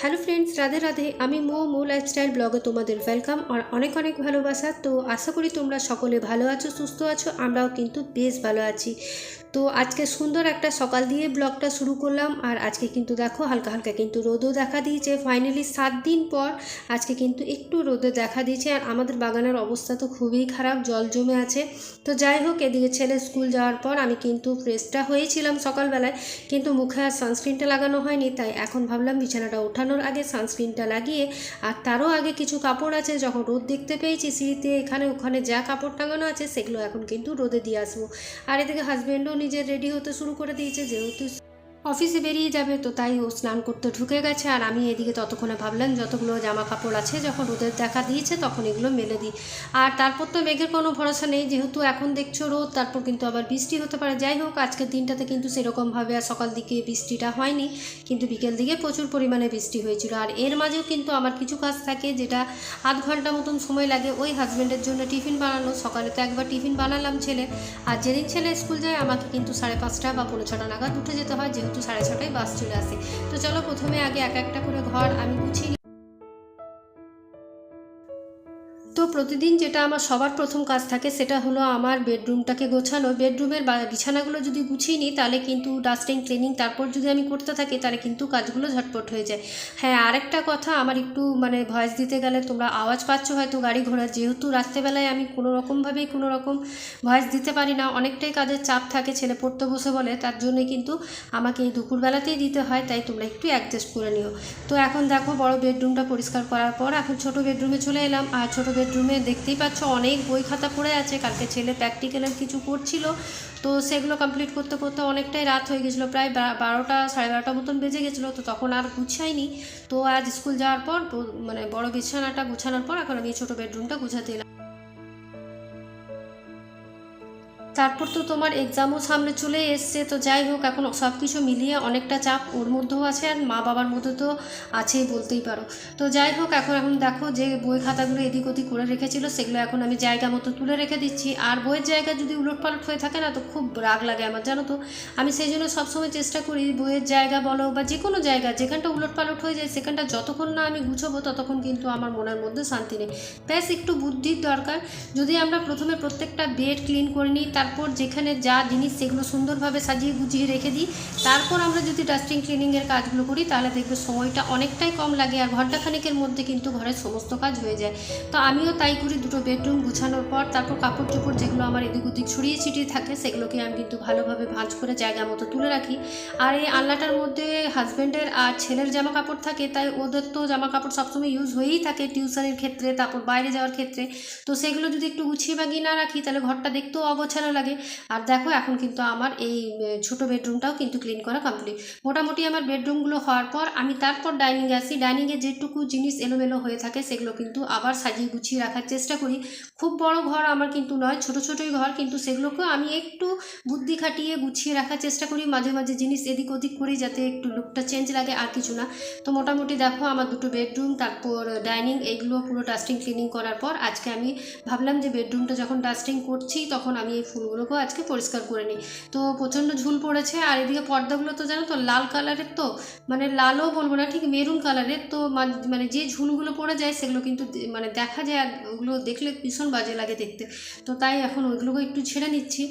Hello friends Radhe Radhe আমি মো মো lifestyle ব্লগে তোমাদের ওয়েলকাম আর অনেক অনেক ভালোবাসা। তো আশা করি তোমরা সকলে ভালো আছো, সুস্থ আছো, আমরাও কিন্তু বেশ ভালো আছি। তো আজকে সুন্দর একটা সকাল দিয়ে ব্লগটা শুরু করলাম, আর আজকে কিন্তু দেখো হালকা হালকা কিন্তু রোদও দেখা দিয়েছে। ফাইনালি সাত দিন পর আজকে কিন্তু একটু রোদে দেখা দিয়েছে, আর আমাদের বাগানের অবস্থা তো খুবই খারাপ, জল জমে আছে। তো যাই হোক, এদিকে ছেলে স্কুল যাওয়ার পর আমি কিন্তু ফ্রেশটা হয়েছিলাম সকালবেলায়, কিন্তু মুখে আর সানস্ক্রিনটা লাগানো হয়নি, তাই এখন ভাবলাম বিছানাটা ওঠানোর আগে সানস্ক্রিনটা লাগিয়ে, আর তারও আগে কিছু কাপড় আছে, যখন রোদ দেখতে পেয়েছি সিঁড়িতে, এখানে ওখানে যা কাপড় টাঙানো আছে, সেগুলো এখন কিন্তু রোদে দিয়ে আসব। আর এদিকে হাজব্যান্ডও নিজে রেডি হতে শুরু করে দিয়েছে যেহেতু অফিসে বেরিয়ে যাবে তো তাই ও স্নান করতে ঢুকে গেছে আর আমি এদিকে ততক্ষণে ভাবলাম যতগুলো জামা কাপড় আছে যখন রোদের দেখা দিয়েছে তখন এগুলো মেলে দিই। আর তারপর তো মেঘের কোনো ভরসা নেই, যেহেতু এখন দেখছ রোদ, তারপর কিন্তু আবার বৃষ্টি হতে পারে। যাই হোক, আজকের দিনটাতে কিন্তু সেরকমভাবে আর সকাল দিকে বৃষ্টিটা হয়নি, কিন্তু বিকেল দিকে প্রচুর পরিমাণে বৃষ্টি হয়েছিল। আর এর মাঝেও কিন্তু আমার কিছু কাজ থাকে যেটা আধ ঘণ্টা মতন সময় লাগে, ওই হাজব্যান্ডের জন্য টিফিন বানানো। সকালে তো একবার টিফিন বানালাম ছেলে, আর যেদিন ছেলে স্কুল যায় আমাকে কিন্তু সাড়ে পাঁচটা বা পৌনে ছটা নাগাদ উঠে যেতে হয় সাড়ে ছটায় বাস চলে আসে। তো চলো প্রথমে আগে এক একটা করে ঘর আমি গুছিয়ে তো প্রতিদিন যেটা আমার সবার প্রথম কাজ থাকে সেটা হলো আমার বেডরুমটাকে গোছানো। বেডরুমের বিছানাগুলো যদি গুছিয়ে নিই তাহলে কিন্তু ডাস্টিং ক্লিনিং তারপর যদি আমি করতে থাকি তাহলে কিন্তু কাজগুলো ঝটপট হয়ে যায়। হ্যাঁ আরেকটা কথা আমার একটু মানে ভয়েস দিতে গেলে তোমরা আওয়াজ পাচ্ছ হয়তো গাড়ি ঘোড়া। যেহেতু রাত্রেবেলায় আমি কোনো রকমভাবেই কোনো রকম ভয়েস দিতে পারি না, অনেকটাই কাজের চাপ থাকে, ছেলে পড়তে বসে বলে, তার জন্যে কিন্তু আমাকে এই দুপুরবেলাতেই দিতে হয়, তাই তোমরা একটু অ্যাডজাস্ট করে নিও। তো এখন দেখো বড় বেডরুমটা পরিষ্কার করার পর এখন ছোট বেডরুমে চলে এলাম, আর ছোট বেডরুমে দেখতেই পাচ্ছ অনেক বই খাতা পড়ে আছে। কালকে ছেলে প্র্যাকটিক্যালের কিছু করছিল তো সেগুলো কমপ্লিট করতে করতে অনেকটাই রাত হয়ে গেছিল। প্রায় বারোটা, সাড়ে বারোটা মতন বেজে গেছিল। তো তখন আর গুছাইনি। তো আজ স্কুল যাওয়ার পর মানে বড় বিছানাটা গুছানোর পর এখন আমি ছোটো বেডরুমটা গুছাতে এলাম। তারপর তো তোমার এক্সামও সামনে চলে এসছে, তো যাই হোক, এখন সব কিছু মিলিয়ে অনেকটা চাপ ওর মধ্যেও আছে আর মা বাবার মধ্যে তো আছেই বলতেই পারো। তো যাই হোক, এখন এখন দেখো যে বই খাতাগুলো এদিক ওদিক করে রেখেছিল, সেগুলো এখন আমি জায়গা মতো তুলে রেখে দিচ্ছি। আর বইয়ের জায়গা যদি উলটপালট হয়ে থাকে না, তো খুব রাগ লাগে আমার, জানো তো। আমি সেই জন্য সবসময় চেষ্টা করি বইয়ের জায়গা বলো বা যে কোনো জায়গা, যেখানটা উলটপালট হয়ে যায়, সেখানটা যতক্ষণ না আমি গুছাবো, ততক্ষণ কিন্তু আমার মনের মধ্যে শান্তি নেই। ব্যাস, একটু বুদ্ধির দরকার। যদি আমরা প্রথমে প্রত্যেকটা বেড ক্লিন করে নিই তারপর যেখানে যা জিনিস সেগুলো সুন্দরভাবে সাজিয়ে গুছিয়ে রেখে দিই। তারপর আমরা যদি ডাস্টিং ক্লিনিংয়ের কাজগুলো করি, তাহলে দেখবে সময়টা অনেকটাই কম লাগে আর ঘন্টাখানেকের মধ্যে কিন্তু ঘরের সমস্ত কাজ হয়ে যায়। তো আমিও তাই করি দুটো বেডরুম গুছানোর পর, তারপর কাপড় চোপড় যেগুলো আমার এদিক ওদিক ছড়িয়ে ছিটিয়ে থাকে, সেগুলোকে আমি কিন্তু ভালোভাবে ভাঁজ করে জায়গা মতো তুলে রাখি। আর এই আলনাটার মধ্যে হাজব্যান্ডের আর ছেলের জামা কাপড় থাকে, তাই ওদের তো জামা কাপড় সবসময় ইউজ হয়েই থাকে টিউশনের ক্ষেত্রে, তারপর বাইরে যাওয়ার ক্ষেত্রে। তো সেগুলো যদি একটু গুছিয়ে বাগিয়ে না রাখি, তাহলে ঘরটা দেখতেও অগোছালো লাগে। আর দেখো, এখন কিন্তু আমার এই ছোট বেডরুমটাও কিন্তু ক্লিন করা কমপ্লিট মোটামুটি আমার বেডরুমগুলো হওয়ার পর আমি তারপর ডাইনিংয়ে আসি। ডাইনিংয়ে যেটুকু জিনিস এলোমেলো হয়ে থাকে সেগুলো কিন্তু আবার সাজিয়ে গুছিয়ে রাখার চেষ্টা করি। খুব বড় ঘর আমার কিন্তু নয়, ছোট ছোটই ঘর, কিন্তু সেগুলোকেও আমি একটু বুদ্ধি খাটিয়ে গুছিয়ে রাখার চেষ্টা করি। মাঝে মাঝে জিনিস এদিক ওদিক করি যাতে একটু লুকটা চেঞ্জ লাগে, আর কিছু না। তো মোটামুটি দেখো, আমার দুটো বেডরুম তারপর ডাইনিং এইগুলো পুরো ডাস্টিং ক্লিনিং করার পর আজকে আমি ভাবলাম যে বেডরুমটা যখন ডাস্টিং করছি, তখন আমি এই ফুলগুলোকেও আজকে পরিষ্কার করে নিই। তো প্রচণ্ড ঝুল পড়েছে আর এদিকে পর্দাগুলো তো জানো তো লাল কালারের তো মানে লালও বলব না, ঠিক মেরুন কালারের। তো মানে যে ঝুলগুলো পড়ে যায় সেগুলো কিন্তু মানে দেখা যায় আর ওগুলো দেখলে ভীষণ বাজে লাগে দেখতে। তো তাই এখন ওইগুলোকে একটু ছেড়ে নিচ্ছি।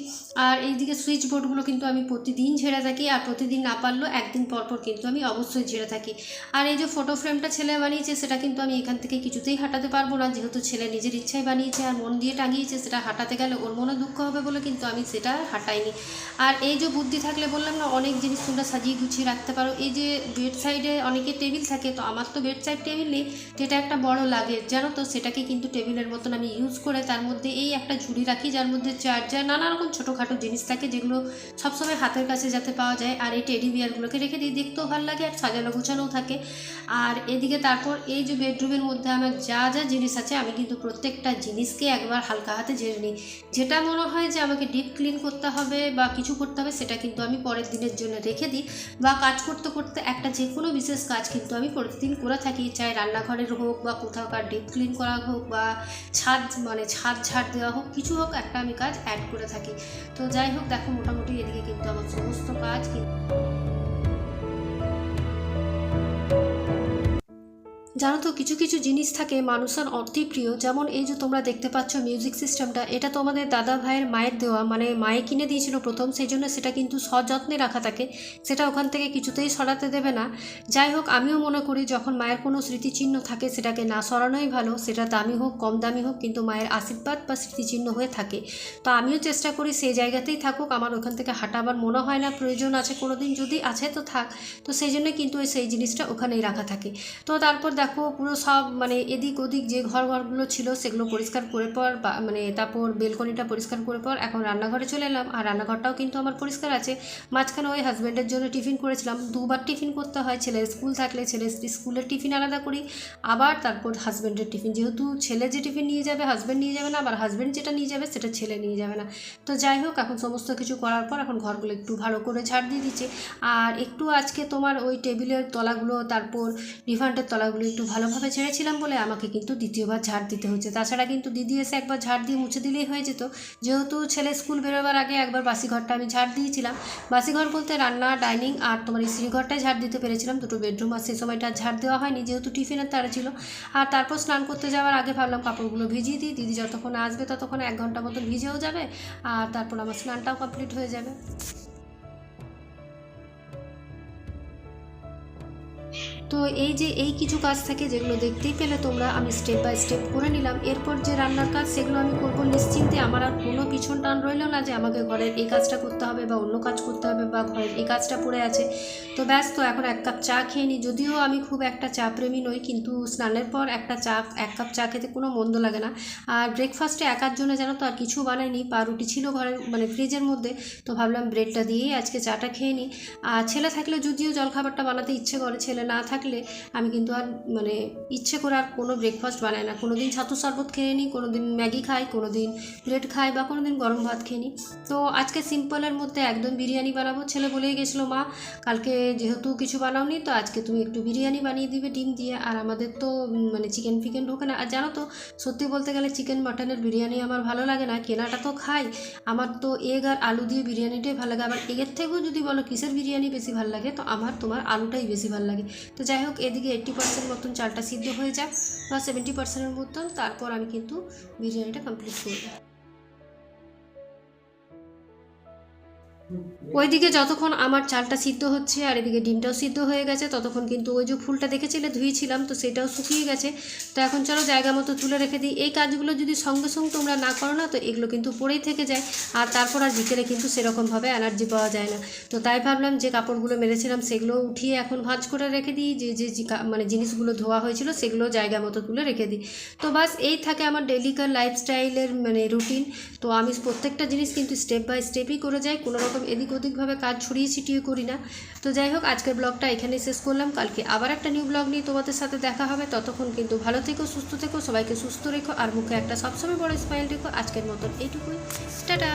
আর এইদিকে সুইচ বোর্ডগুলো কিন্তু আমি প্রতিদিন ঝেড়ে থাকি আর প্রতিদিন না পারলেও একদিন পর পর কিন্তু আমি অবশ্যই ঝেড়ে থাকি। আর এই যে ফটো ফ্রেমটা ছেলে বানিয়েছে সেটা কিন্তু আমি এখান থেকে কিছুতেই হাঁটাতে পারব না, যেহেতু ছেলে নিজের ইচ্ছায় বানিয়েছে আর মন দিয়ে টাঙিয়েছে, সেটা হাঁটাতে গেলে ওর মনে দুঃখ হবে বলে কিন্তু আমি সেটা হাঁটাইনি। আর এই যে বুদ্ধি থাকলে বললাম না, অনেক জিনিস তোমরা সাজিয়ে গুছিয়ে রাখতে পারো। এই যে বেড সাইডে অনেকে টেবিল থাকে, তো আমার তো বেড সাইড টেবিল নেই যেটা একটা বড় লাগে। জানো তো, সেটাকে কিন্তু টেবিলের মতন আমি ইউজ করে তার মধ্যে এই একটা ঝুড়ি রাখি, যার মধ্যে চার্জার নানা রকম ছোটোখাটো জিনিস থাকে, যেগুলো সবসময় হাতের কাছে যাতে পাওয়া যায়। আর এই টেডি বিয়ারগুলোকে রেখে দিই, দেখতেও ভালো লাগে আর সাজানো গোছানোও থাকে। আর এদিকে তারপর এই যে বেডরুমের মধ্যে আমার যা যা জিনিস আছে, আমি কিন্তু প্রত্যেকটা জিনিসকে একবার হালকা হাতে ঝেড়ে নিই। যেটা মনে হয় যে আমাকে ডিপ ক্লিন করতে হবে বা কিছু করতে হবে, সেটা কিন্তু আমি পরের দিনের জন্য রেখে দিই বা কাজ করতে করতে একটা যে কোনো বিশেষ কাজ কিন্তু আমি প্রতিদিন করে থাকি, চাই রান্নাঘরের হোক বা কোথাওকার ডিপ ক্লিন করা হোক বা ছাদ মানে ছাদ ঝাড় দেওয়া হোক, কিছু হোক একটা আমি কাজ অ্যাড করে থাকি। তো যাই হোক, দেখো মোটামুটি এদিকে কিন্তু আমার সমস্ত কাজ কিন্তু জানো তো, কিছু কিছু জিনিস থাকে মানুষের অতি প্রিয়। যেমন এই যে তোমরা দেখতে পাচ্ছ মিউজিক সিস্টেমটা এটা তোমাদের দাদা ভাইয়ের মায়ের দেওয়া মানে মায়ে কিনে দিয়েছিল প্রথম, সেই জন্য সেটা কিন্তু সযত্নে রাখা থাকে। সেটা ওখান থেকে কিছুতেই সরাতে দেবে না। যাই হোক, আমিও মনে করি যখন মায়ের কোনো স্মৃতিচিহ্ন থাকে, সেটাকে না সরানোই ভালো, সেটা দামি হোক, কম দামি হোক, কিন্তু মায়ের আশীর্বাদ বা স্মৃতিচিহ্ন হয়ে থাকে। তো আমিও চেষ্টা করি সেই জায়গাতেই থাকুক, আমার ওখান থেকে হাঁটাবার মনে হয় না, প্রয়োজন আছে কোনো দিন যদি আছে তো থাক। তো সেই জন্য কিন্তু সেই জিনিসটা ওখানেই রাখা থাকে। তো তারপর পুরো সব মানে এদিক ওদিক যে ঘর ঘরগুলো ছিল সেগুলো পরিষ্কার করে পর মানে তারপর বেলকনিটা পরিষ্কার করে পর এখন রান্নাঘরে চলে এলাম। আর রান্নাঘরটাও কিন্তু আমার পরিষ্কার আছে। মাঝখানে ওই হাজব্যান্ডের জন্য টিফিন করেছিলাম। দুবার টিফিন করতে হয়। ছেলের স্কুল থাকলে ছেলের স্কুলের টিফিন আলাদা করি। আবার তারপর হাজব্যান্ডের টিফিন। যেহেতু ছেলে যে টিফিন নিয়ে যাবে হাজব্যান্ড নিয়ে যাবে না, আবার হাজব্যান্ড যেটা নিয়ে যাবে, সেটা ছেলে নিয়ে যাবে না। তো যাই হোক, এখন সমস্ত কিছু করার পর এখন ঘরগুলো একটু ভালো করে ঝাড় দিয়ে দিচ্ছে। আর একটু আজকে তোমার ওই টেবিলের তলাগুলো, তারপর রিফান্ডের তলাগুলো একটু ভালোভাবে ছেড়েছিলাম বলে আমাকে কিন্তু দ্বিতীয়বার ঝাড় দিতে হচ্ছে তাছাড়া কিন্তু দিদি এসে একবার ঝাড় দিয়ে মুছে দিলেই হয়ে যেত। যেহেতু ছেলে স্কুল বেরোবার আগে একবার বাসি ঘরটা আমি ঝাড় দিয়েছিলাম। বাসি ঘর বলতে রান্না, ডাইনিং আর তোমার স্ত্রী ঘরটায় ঝাড় দিতে পেরেছিলাম। দুটো বেডরুম আর সেই সময়টা ঝাড় দেওয়া হয়নি, যেহেতু টিফিনের তারা ছিল। আর তারপর স্নান করতে যাওয়ার আগে ভাবলাম কাপড়গুলো ভিজিয়ে দিই। দিদি যতক্ষণ আসবে ততক্ষণ এক ঘণ্টা মতন ভিজেও যাবে আর তারপর আমার স্নানটাও কমপ্লিট হয়ে যাবে। তো এই যে এই কিছু কাজ থাকে যেগুলো দেখতেই পেলে তোমরা, আমি স্টেপ বাই স্টেপ করে নিলাম। এরপর যে রান্নার কাজ, সেগুলো আমি করব নিশ্চিন্তে। আমার আর কোনো পিছন টান রইল না যে আমাকে ঘরের এই কাজটা করতে হবে বা অন্য কাজ করতে হবে বা ঘরের এই কাজটা পড়ে আছে। তো ব্যাস, তো এখন এক কাপ চা খেয়ে নিই যদিও আমি খুব একটা চা প্রেমী নই, কিন্তু স্নানের পর একটা চা, এক কাপ চা খেতে কোনো মন্দ লাগে না। আর ব্রেকফাস্টে একার জন্য জানো তো আর কিছু বানাইনি পাউরুটি ছিল ঘরের মানে ফ্রিজের মধ্যে। তো ভাবলাম ব্রেডটা দিয়েই আজকে চাটা খেয়ে নিই আর ছেলে থাকলে যদিও জলখাবারটা বানাতে ইচ্ছে করে, ছেলে না থাকলে আমি কিন্তু আর মানে ইচ্ছে করে আর কোনো ব্রেকফাস্ট বানাই না। কোনো দিন ছাতু শরবত খেয়ে নিই কোনো দিন ম্যাগি খাই কোনো দিন ব্রেড খাই বা কোনো দিন গরম ভাত খেয়ে নিই। তো আজকে সিম্পলের মধ্যে একদম বিরিয়ানি বানাবো, ছেলে বলেই গেছিল মা, কালকে যেহেতু কিছু বানাওনি, তো আজকে তুমি একটু বিরিয়ানি বানিয়ে দিবে, ডিম দিয়ে। আর আমাদের তো মানে চিকেন ফিকেন ঢোকে না। আর জানো তো, সত্যি বলতে গেলে চিকেন মাটনের বিরিয়ানি আমার ভালো লাগে না। কেনাটা তো খাই, আমার তো এগ আর আলু দিয়ে বিরিয়ানিটাই ভালো লাগে। আবার এগের থেকেও যদি বলো কিসের বিরিয়ানি বেশি ভালো লাগে, তো আমার তোমার আলুটাই বেশি ভালো লাগে। তো যাই হোক, এদিকে এইট্টি পার্সেন্ট মতন চালটা সিদ্ধ হয়ে যাক বা সেভেন্টি পার্সেন্টের মতন, তারপর আমি কিন্তু বিরিয়ানিটা কমপ্লিট করব। ওইদিকে যতক্ষণ আমার চালটা সিদ্ধ হচ্ছে আর এদিকে ডিমটাও সিদ্ধ হয়ে গেছে, ততক্ষণ কিন্তু ওই যে ফুলটা দেখেছিলে ধুয়েছিলাম, তো সেটাও শুকিয়ে গেছে। তো এখন চলো জায়গা মতো তুলে রেখে দিই। এই কাজগুলো যদি সঙ্গে সঙ্গে তোমরা না করো না, তো এগুলো কিন্তু পড়েই থেকে যায়। আর তারপর আর বিকেলে কিন্তু সেরকমভাবে এনার্জি পাওয়া যায় না। তো তাই ভাবলাম যে কাপড়গুলো মেরেছিলাম সেগুলো উঠিয়ে এখন ভাঁজ করে রেখে দিই। যে যে মানে জিনিসগুলো ধোয়া হয়েছিল, সেগুলো জায়গা মতো তুলে রেখে দিই। তো বাস এই থাকে আমার ডেলিকার লাইফস্টাইলের মানে রুটিন। তো আমি প্রত্যেকটা জিনিস কিন্তু স্টেপ বাই স্টেপই করে যাই। কোনো রকম এদিক ওদিকভাবে কাজ ছড়িয়ে ছিটিয়ে করি না। তো যাই হোক, আজকের ব্লগটা এখানেই শেষ করলাম। কালকে আবার একটা নিউ ব্লগ নিয়ে তোমাদের সাথে দেখা হবে। ততক্ষণ কিন্তু ভালো থেকো, সুস্থ থেকো, সবাইকে সুস্থ রেখো, আর মুখে একটা সবসময় বড় স্মাইল রেখো। আজকের মতন এইটুকুই টাটা!